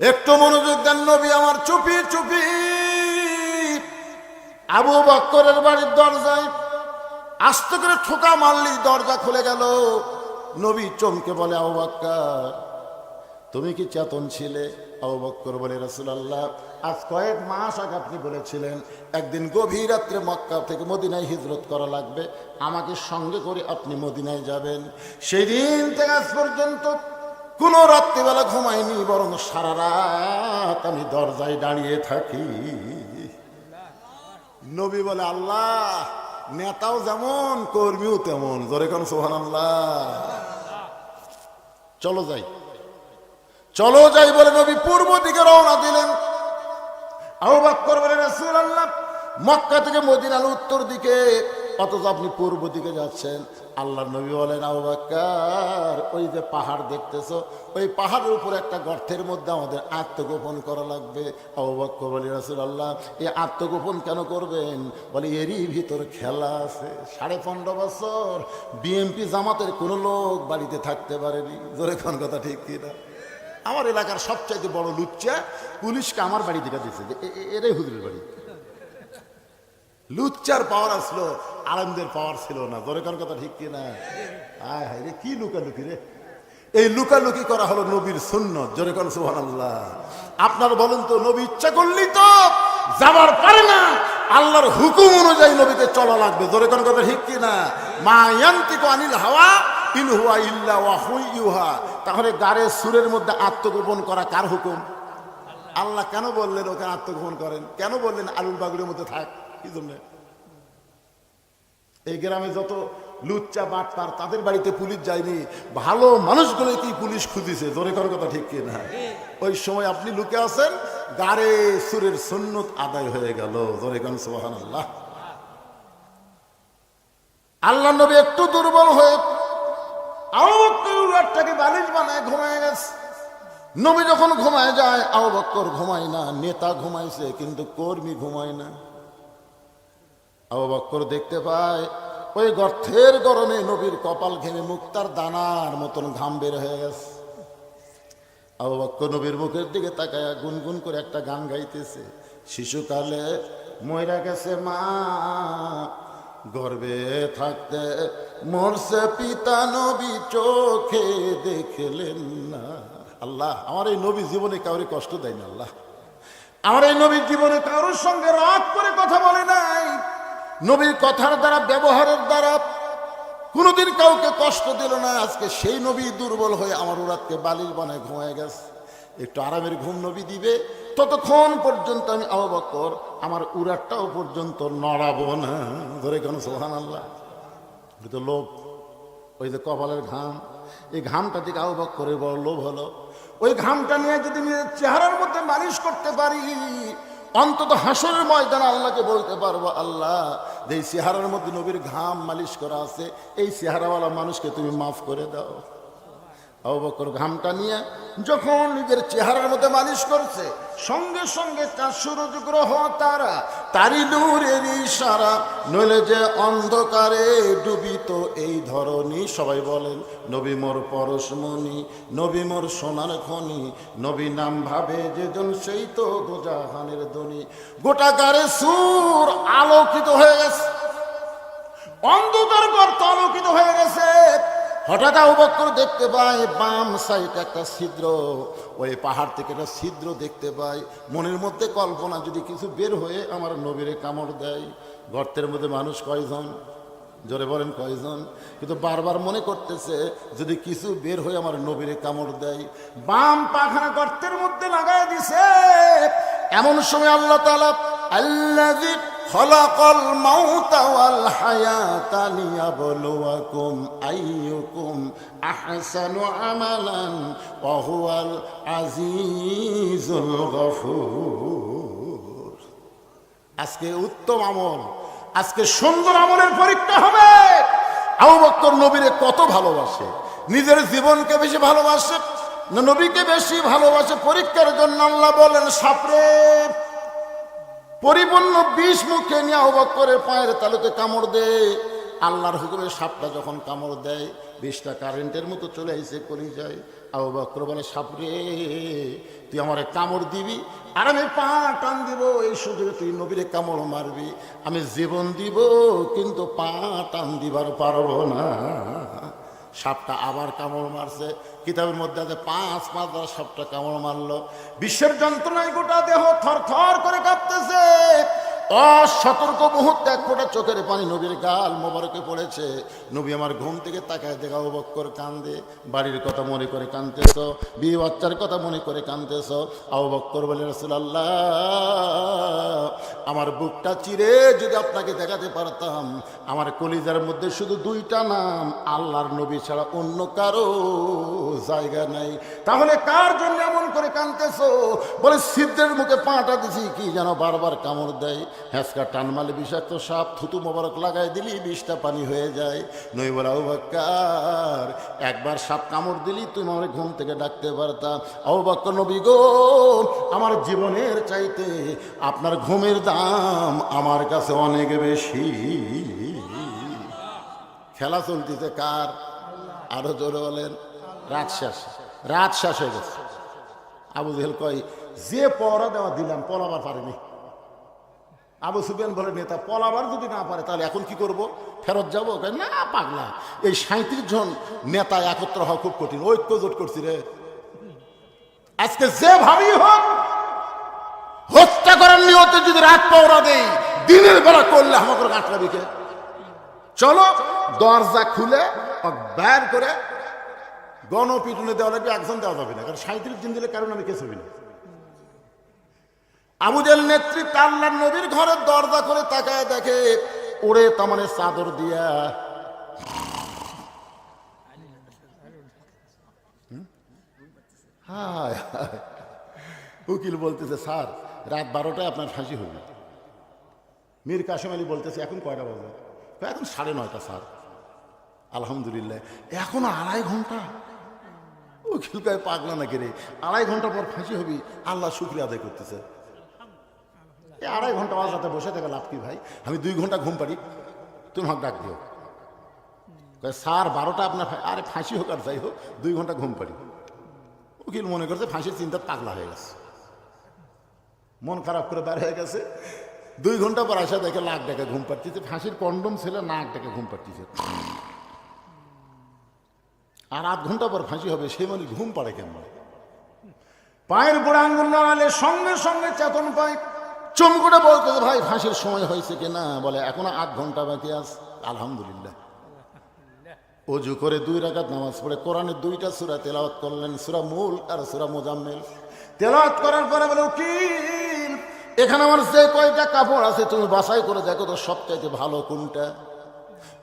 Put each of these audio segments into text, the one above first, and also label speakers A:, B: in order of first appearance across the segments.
A: একটু মনোযোগ দেন নবী আমার, চুপি চুপি। আবু বক্করের বাড়ির দরজায় আস্তে করে ঠোকা মারলি, দরজা খুলে গেল। নবী চমকে বলে, আবু বাক্কার, তুমি কি চেতন ছিলে? আবু বক্কর বলে, রসুলাল্লাহ, আজ কয়েক মাস আগে আপনি বলেছিলেন, একদিন গভীর রাত্রে মক্কা থেকে মদিনায় হিজরত করা লাগবে। আমাকে সঙ্গে করে আপনি মদিনায় যাবেন। সেই দিন থেকে আজ পর্যন্ত কোনো রাত্রিবেলা ঘুমাইনি, বরং সারা রাত আমি দরজায় দাঁড়িয়ে থাকি। নবী বলে, আল্লাহ, নেতাও যেমন, কর্মীও তেমন। জোরে কোন সোহান আল্লাহ চলো যাই। চলো যাই বলে নবী পূর্ব দিকে রওনা দিলেন। আবু বকর বলে, রাসূলুল্লাহ, মক্কা থেকে মদিনার উত্তর দিকে অথচ আপনি পূর্ব দিকে যাচ্ছেন। আল্লাহ নবী বলেন, আবু বকর ওই যে পাহাড় দেখতেছো, ওই পাহাড়ের উপর একটা গর্তের মধ্যে আমাদের আত্মগোপন করা লাগবে। আবু বকর বলে, রাসূলুল্লাহ এই আত্মগোপন কেন করবেন? বলে, এরই ভিতর খেলা আছে। সাড়ে পনেরো বছর বিএমপি জামাতের কোনো লোক বাড়িতে থাকতে পারেনি। জোরে কোন কথা, ঠিক কিনা আমার এলাকার সবচাইতে বড় লুচ্চা পুলিশকে আমার বাড়ি থেকে দিচ্ছে যে এরাই হুজুরের বাড়ি। লুচ্চার পাওয়ার আসলো, আলমদের পাওয়ার ছিল না। দরকার কথা ঠিক কি না আয় হায় রে, কি লুকালুকি রে? এই লুকালুকি করা হলো নবীর শূন্য জোরে কোন সুবহানাল্লাহ। আপনার বলেন তো, নবী ইচ্ছা করলেই তো যাবার পারে না। আল্লাহর হুকুম অনুযায়ী নবীকে চলা লাগবে। জোরে কোন কথা ঠিক কি না মা ইয়ান্তিকু আনিল হাওয়া ইন হুয়া ইল্লা ওয়াহুই ইউহা তাহলে গাড়ে সুরের মধ্যে আত্মগোপন করা কার হুকুম? আল্লাহ কেন বললেন ওখানে আত্মগোপন করেন? কেন বললেন আলুর বাগুড়ের মধ্যে থাক? এই গ্রামে যত লুচ্চা তাদের বাড়িতে পুলিশ যায়নি। ভালো পুলিশ জোরে করার কথা ঠিক কি না ওই সময় আপনি লুকে আছেন, গাড়ে সুরের সুন্নত আদায় হয়ে গেল। জোরে কান সোহান আল্লাহ আল্লাহ নবী একটু দুর্বল হয়ে আউটাকে বালিশ বানায় ঘুমায় গেছে। নবী যখন ঘুমায় যায় আউ বক্কর ঘুমায় না, নেতা ঘুমাইছে, কিন্তু কর্মী ঘুমায় না। আবু দেখতে পায়, ওই গর্থের গরমে নবীর কপাল ঘেমে মুক্তার দানার মতন ঘাম বের হয়ে গেছে। আবু নবীর মুখের দিকে তাকায় গুনগুন করে একটা গান গাইতেছে, শিশুকালে ময়রা গেছে মা, গর্বে থাকতে মরছে পিতা নবী চোখে দেখলেন না। আল্লাহ, আমার এই নবী জীবনে কাউরে কষ্ট দেয় না আল্লাহ। আমার এই নবীর জীবনে কারোর সঙ্গে রাগ করে কথা বলে নাই। নবীর কথার দ্বারা, ব্যবহারের দ্বারা কোনোদিন কাউকে কষ্ট দিল না। আজকে সেই নবী দুর্বল হয়ে আমার উরাতকে বালির বানায় ঘুমায় গেছে। একটু আরামের ঘুম নবী দিবে। ততক্ষণ পর্যন্ত আমি অবকর আমার উরাতটাও পর্যন্ত নড়াবো না। ধরে কেন সোহান আল্লাহ তো লোভ। ওই যে কপালের ঘাম। এই ঘামটা থেকে আহ্বাক করে বড় লোভ হলো। ওই ঘামটা নিয়ে যদি চেহারার মধ্যে মালিশ করতে পারি অন্তত হাসরের ময়দানে আল্লাহকে বলতে পারব, আল্লাহ যে চেহারার মধ্যে নবীর ঘাম মালিশ করা আছে, এই চেহারাওয়ালা মানুষকে তুমি মাফ করে দাও। অবকর ঘামটা নিয়ে যখন নিজের চেহারার মধ্যে মালিশ করছে, সঙ্গে সঙ্গে তার সূরজ গ্রহ তারা তারি নূরের ইশারা, নইলে যে অন্ধকারে ডুবিত এই ধরনী সবাই বলেন, নবী মোর পরশমণি, নবী মোর সোনার খনি, নবী নাম ভাবে যেজন সেই তো দোজাহানের ধ্বনি গোটা গারে সুর আলোকিত হয়ে গেছে। অন্ধকার গর্ত আলোকিত হয়ে গেছে। হঠাৎ আবক্কর দেখতে পায়, বাম সাইডে একটা ছিদ্র। ওই পাহাড় থেকে একটা ছিদ্র দেখতে পাই মনের মধ্যে কল্পনা, যদি কিছু বের হয়ে আমার নবীরে কামড় দেয়, গর্তের মধ্যে মানুষ কয়জন? জোরে বলেন কয়জন? কিন্তু বারবার মনে করতেছে, যদি কিছু বের হয়ে আমার নবীরে কামড় দেয়, বাম পাখানা গর্তের মধ্যে লাগাই দিছে। এমন সময় আল্লাহ তালা আল্লাহ খলাকল মাউতাওয়াল হায়াতা লিয়াবলুয়াকুম আইয়ুকুম আহসানু আমালান ওয়া হুয়াল আজিজুল গফুর। আজকে উত্তম আমল, আজকে সুন্দর আমলের পরীক্ষা হবে। আবু বক্তর নবীরে কত ভালোবাসে, নিজের জীবনকে বেশি ভালোবাসে, নবীকে বেশি ভালোবাসে, পরীক্ষার জন্য আল্লাহ বলেন, সাপরে পরিপূর্ণ বিষ মুখে নিয়ে অবাক করে পায়ের তালুতে কামড় দে আল্লাহর হুকুমে সাপটা যখন কামড় দেয়, বিষটা কারেন্টের মতো চলে এসে করি যায় আবু বক্র বলে, সাপরে, তুই আমার কামড় দিবি আর আমি পা টান দিব, এই সুযোগে তুই নবীরে কামড় মারবি। আমি জীবন দিব, কিন্তু পা টান দিবার পারব না। সাপটা আবার কামড় মারছে। কিতাবের মধ্যে আছে, পাঁচ পাঁচ সাপটা কামড় মারলো। বিশ্বের যন্ত্রণায় গোটা দেহ থর থর করে কাঁপতেছে। অসতর্ক মুহূর্তে এক ফোঁটা চোখের পানি নবীর গাল মোবারকে পড়েছে। নবী আমার ঘুম থেকে তাকায় দেখা বক্কর কান্দে। বাড়ির কথা মনে করে কানতেছ, বিয়ে বাচ্চার কথা মনে করে কানতেছ। আবু বক্কর বলে, রসুলাল্লাহ, আমার বুকটা চিরে যদি আপনাকে দেখাতে পারতাম, আমার কলিজার মধ্যে শুধু দুইটা নাম, আল্লাহর নবী ছাড়া অন্য কারও জায়গা নাই। তাহলে কার জন্য এমন করে কানতেছ? বলে, সিদ্ধের মুখে পাটা দিছি, কি যেন বারবার কামড় দেয়। হ্যাঁসকা টান মালে বিষাক্ত সাপ, থুতু মোবারক লাগাই দিলি, বিষটা পানি হয়ে যায়। নই বলা বাক্কার একবার সাপ কামড় দিলি, তুমি আমার ঘুম থেকে ডাকতে পারতাম আবু বাক্য নবী গো, আমার জীবনের চাইতে আপনার ঘুমের দাম আমার কাছে অনেক বেশি। খেলা চলতেছে কার? আরও জোরে বলেন। রাত শেষ রাত শেষ হয়ে গেছে। আবু জেহেল কয়, যে পড়া দেওয়া দিলাম পলাবার পারেনি। আবু সুফিয়ান বলে, নেতা পলাবার যদি না পারে, তাহলে এখন কি করব? ফেরত যাব? না, পাগলা। এই সাঁত্রিশ জন নেতা একত্র হওয়া খুব কঠিন। ঐক্য জোট করছি রে। আজকে যে ভাবি হোক, হত্যা করার নিয়তে যদি রাত পাওরা দেই, দিনের বেলা করলে আমাকে কাটলাবি কে? চলো, দরজা খুলে বের করে গণপিটুনে দেওয়া লাগবে, একজন দেওয়া যাবে না। কারণ সাঁত্রিশ দিন দিলে কারণ আমি কেস হবি না। আবুদের নেতৃত্ব আল্লাহ নবীর ঘরের দরজা করে তাকায় দেখে, ওরে তামানে চাদর দিয়া। উকিল বলতেছে, স্যার, রাত বারোটায় আপনার ফাঁসি হবে মীর কাসেম আলী বলতেছে, এখন কয়টা বাজে? এখন সাড়ে নয়টা, স্যার। আলহামদুলিল্লাহ। এখনও আড়াই ঘণ্টা। উকিল কয় পাগলা নাকি রে? আড়াই ঘণ্টা পর ফাঁসি হবি, আল্লাহ শুক্রিয়া আদায় করতেছে। এই আড়াই ঘণ্টা বাজাতে বসে থেকে লাভ কি ভাই? আমি দুই ঘণ্টা ঘুম পারি তুমি আমাকে ডাক দিও। স্যার, বারোটা আপনার আরে ফাঁসি হোক আর যাই হোক, দুই ঘণ্টা ঘুম পারি উকিল মনে করছে ফাঁসির চিন্তা পাগলা হয়ে গেছে। মন খারাপ করে বার হয়ে গেছে। দুই ঘণ্টা পর আসা দেখে লাখ টাকা ঘুম পাচ্ছিছে ফাঁসির কন্ডম ছেলে নাক ডেকে ঘুম পাচ্ছিছে আর আধ ঘণ্টা পর ফাঁসি হবে, সেই মানে ঘুম পাড়ে কেমন পায়ের বুড়া আঙ্গুল নাড়ালে সঙ্গে সঙ্গে চেতন পায়। চমকুটে বলতে ভাই, ফাঁসির সময় হয়েছে কি না? বলে, এখনও আধ ঘণ্টা বাকি আস আলহামদুলিল্লাহ। অজু করে দুই রাকাত নামাজ পড়ে কোরআনের দুইটা সুরা তেলাওয়াত করলেন, সুরা মূল আর সুরা মোজাম্মেল। তেলাওয়াত করার পরে বলে, উকিল, এখানে আমার যে কয়টা কাপড় আছে, তুমি বাছাই করে দেখো তো সবচাইতে ভালো কোনটা?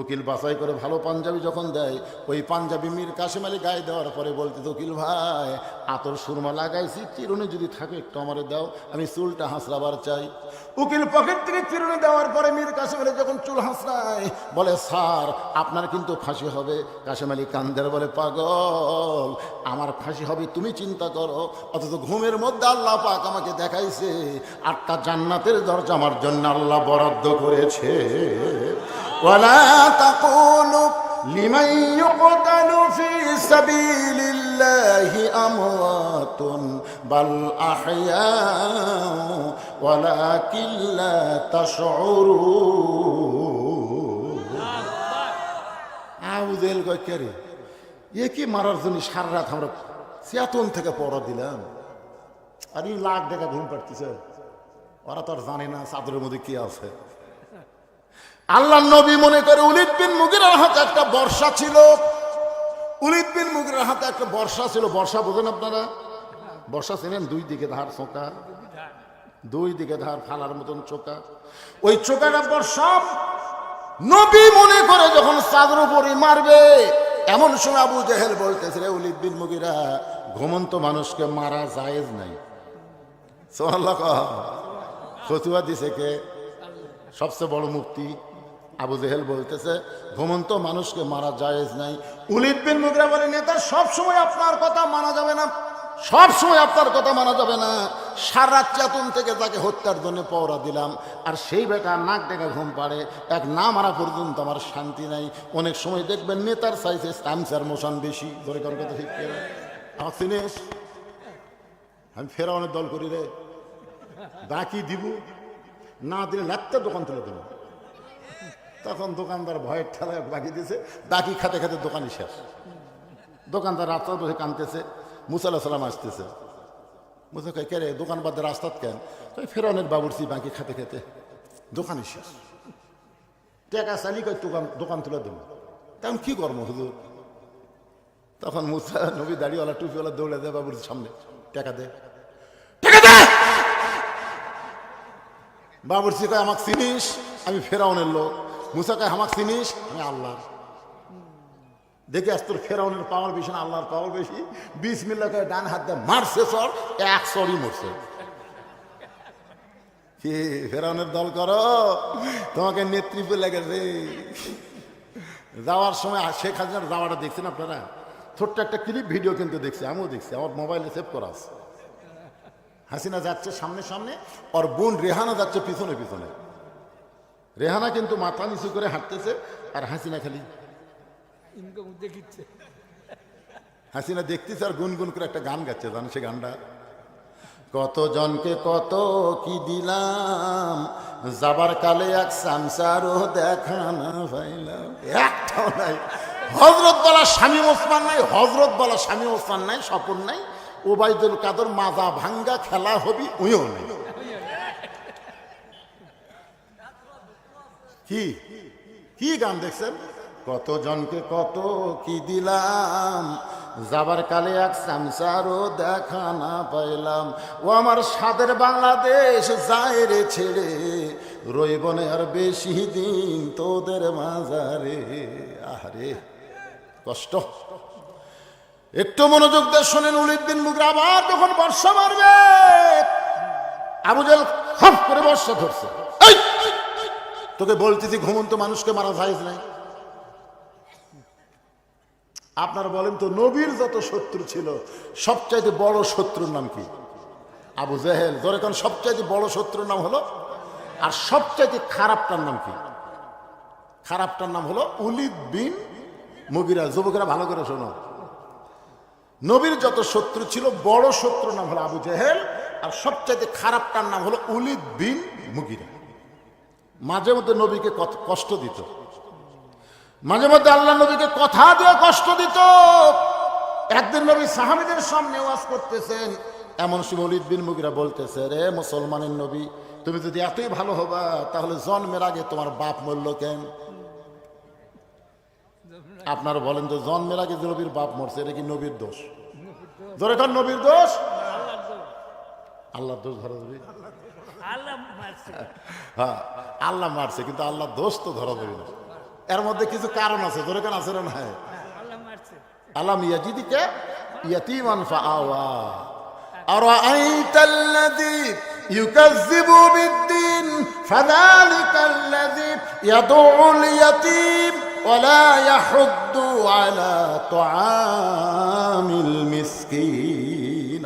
A: উকিল বাছাই করে ভালো পাঞ্জাবি যখন দেয়, ওই পাঞ্জাবি মীর কাশেম আলী গায়ে দেওয়ার পরে বলতে, উকিল ভাই, আতর সুরমা লাগাইছি, চিরুনি যদি থাকে একটু আমারে দাও, আমি চুলটা হাসরাবার চাই। উকিল পকেট থেকে চিরুনি দেওয়ার পরে মীর কাশেম আলী যখন চুল হাসরায়, বলে, স্যার, আপনার কিন্তু ফাঁসি হবে। কাশেম আলী কান্দের বলে, পাগল, আমার ফাঁসি হবে, তুমি চিন্তা করো, অথচ ঘুমের মধ্যে আল্লাহ পাক আমাকে দেখাইছে, আটটা জান্নাতের দরজা আমার জন্য আল্লাহ বরাদ্দ করেছে। ولا تقولوا لمن يقتل في سبيل الله أموات بل أحياء ولكن لا تشعرون আউজেল গেরে এ কি মারার জন্য সারা রাত আমরা চেতন থেকে পড়া দিলাম আর এই লাখ টাকা ঘুম পাড়তেছে ওরা তো আর জানে না চাদরের মধ্যে কি আছে আল্লাহ নবী মনে করে উলিদ বিন মুগিরার হাতে একটা বর্ষা ছিল। উলিদ বিন মুগিরার হাতে একটা বর্ষা ছিল। বর্ষা বোঝেন আপনারা? বর্ষা ছিলেন দুই দিকে ধার চোকা। দুই দিকে ধার ফালার মতন চোকা। ওই চোকাটা বর্ষা নবী মনে করে যখন চাঁদের উপরে মারবে, এমন সময় আবু জেহেল বলতেছে, রে উলিদ বিন মুগিরা, ঘুমন্ত মানুষকে মারা জায়েজ নাই। সোহাল্লাহ ফতুয়া দিছে কে? সবচেয়ে বড় মুক্তি আবু জেহেল বলতেছে, ঘুমন্ত মানুষকে মারা জায়েজ নাই। উলিদ বিন মুগরা বলে নেতা সব সময় আপনার কথা মানা যাবে না সব সময় আপনার কথা মানা যাবে না। সারা চেতন থেকে তাকে হত্যার জন্য পওরা দিলাম, আর সেই বেটা নাক ডেকে ঘুম পাড়ে, এক না মারা পর্যন্ত আমার শান্তি নাই। অনেক সময় দেখবেন নেতার সাইজে স্টামসার মোশন বেশি। ধরে কারও কথা ঠিক করে আমি ফেরাউনের দল করি রে। বাকি দিব, না দিলে লাত্তার দোকান তুলে দেবো। তখন দোকানদার ভয়ের ঠেলায় বাকি দিয়েছে বাকি খাতে খাতে দোকানই শেষ। দোকানদার রাস্তা বসে কানতেছে মুসাল্লাহ সাল্লাম আসতেছে। মুসা কয়, কে রে, দোকান বাদে রাস্তাত কেন? কই ফেরাউনের বাবুরসি বাকি খাতে খেতে দোকানই শেষ। টাকা চালি কই দোকান দোকান তুলে দেবো। তেমন কি কর্ম হুজুর? তখন মুসা নবী দাড়িওয়ালা, টুপিওয়ালা দৌড়ে দেয় বাবুর সামনে, টাকা দে। দে! কয়, আমাকে চিনিস, আমি ফেরাউনের লোক। মুসা কয়, আমাকে চিনিস? আমি, আল্লাহর। দেখে আস তোর ফেরাউনের পাওয়ার বেশি না, আল্লাহর পাওয়ার বেশি। বিশ মিল্লা করে ডান হাত দিয়ে মারছে সর, এক সরই মরছে। ফেরাউনের দল করো, তোমাকে নেতৃত্ব লেগেছে যাওয়ার সময় আর শেখ হাসিনার যাওয়াটা দেখছেন আপনারা? ছোট্ট একটা ক্লিপ ভিডিও কিন্তু দেখছি, আমিও দেখছি, আমার মোবাইলে সেভ করা আছে। হাসিনা যাচ্ছে সামনে সামনে, ওর বোন রেহানা যাচ্ছে পিছনে পিছনে। রেহানা কিন্তু মাথা নিচু করে হাঁটতেছে আর হাসিনা খালি
B: দেখিচ্ছে
A: হাসিনা দেখতেছে আর গুনগুন করে একটা গান গাচ্ছে জানো সে গানটা? কত জনকে কত কি দিলাম যাবার কালে এক সামসারও দেখা না পাইলাম। একটাও নাই। হজরত বলা স্বামী ওসমান নাই হজরত বলা স্বামী ওসমান নাই স্বপন নাই ওবায়দুল কাদর মাজা ভাঙ্গা খেলা হবি উইও নেই। কি? কি গান দেখছেন? কত জনকে কত কি দিলাম? যাবার কালে এক সামসারও দেখা না পাইলাম। ও আমার সাদের বাংলাদেশ, যায় রে ছেড়ে। রইবনে আর বেশি দিন তোদের মাজারে আহারে, কষ্ট। একটু মনোযোগ দিয়ে শোনেন উলিদ্দিন মুগরা, আবার যখন বর্ষা মারবে আবুজাল খপ করে বর্ষা ধরছে। এই! তোকে বলতেছি, ঘুমন্ত মানুষকে মারা যায় নাই। আপনারা বলেন তো, নবীর যত শত্রু ছিল, সবচাইতে বড় শত্রুর নাম কি? আবু জেহেল ধরে কারণ সবচাইতে বড় শত্রুর নাম হলো, আর সবচাইতে খারাপটার নাম কি? খারাপটার নাম হলো উলিদ বিন মুগিরা। যুবকেরা ভালো করে শোনো। নবীর যত শত্রু ছিল, বড় শত্রুর নাম হলো আবু জেহেল, আর সবচাইতে খারাপটার নাম হলো উলিদ বিন মুগিরা। মাঝে মধ্যে নবীকে কষ্ট দিত। মাঝে মধ্যে আল্লাহ নবীকে কথা দিয়ে কষ্ট দিত। একদিন নবী সাহাবিদের সামনে ওয়াজ করতেছেন। এমন শিবলিদ বিন মুগিরা বলতেছে, রে মুসলমানের নবী, তুমি যদি এতই ভালো হবা, তাহলে জন্মের আগে তোমার বাপ মরল কেন? আপনারা বলেন যে জন্মের আগে নবীর বাপ মরছে, এটা কি নবীর দোষ? ধরে নবীর দোষ? আল্লাহর দোষ। ধরা হ্যাঁ, আল্লাহ মারছে। কিন্তু আল্লাহ দোষ তো ধরা দেবে না। এর মধ্যে কিছু কারণ আছে ধরে কেন আছে না?
B: আল্লাহ
A: ইয়াজিদিকে ইয়াতিমান ফাআওয়া। আরাআইতা আল্লাযী ইউকাযযিবু বিদ্দিন ফাযালিকা আল্লাযী ইয়াদউউ আল-ইয়াতীম ওয়ালা ইয়াহুদ্দু আলা তুআমিল মিসকিন।